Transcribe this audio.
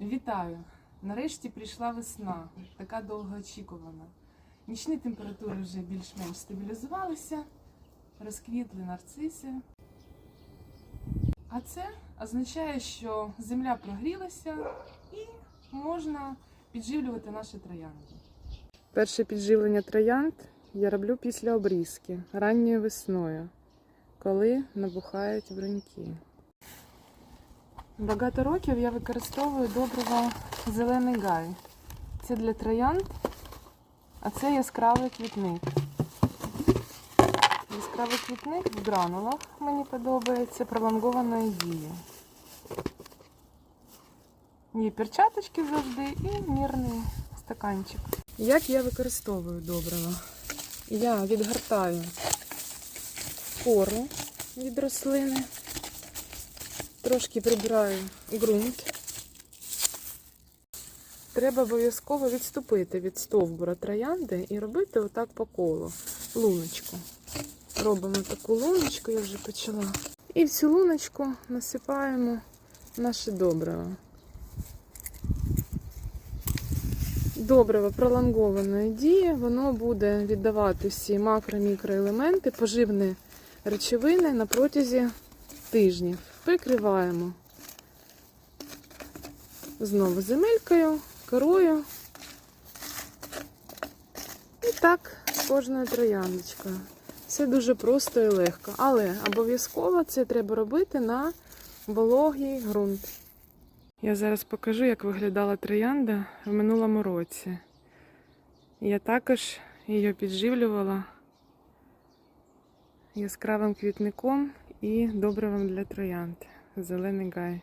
Вітаю! Нарешті прийшла весна, така довгоочікувана. Нічні температури вже більш-менш стабілізувалися, розквітли нарциси. А це означає, що земля прогрілася і можна підживлювати наші троянди. Перше підживлення троянд я роблю після обрізки, ранньою весною, коли набухають бруньки. Багато років я використовую добриво зелений гай. Це для троянд, а це яскравий квітник. Яскравий квітник в гранулах мені подобається пролонгованої дії. Є перчаточки завжди і мірний стаканчик. Як я використовую добриво? Я відгортаю пору від рослини трошки прибираю ґрунт. Треба обов'язково відступити від стовбура троянди і робити отак по колу. Луночку. Робимо таку луночку, я вже почала. І в цю луночку насипаємо наше добриво. Добриво пролонгованої дії, воно буде віддавати всі макро-мікроелементи, поживні речовини на протязі тижнів. Прикриваємо знову земелькою, корою. І так з кожною трояндочкою. Все дуже просто і легко. Але обов'язково це треба робити на вологий ґрунт. Я зараз покажу, як виглядала троянда в минулому році. Я також її підживлювала яскравим квітником і добривом для троянд. Зелений гай.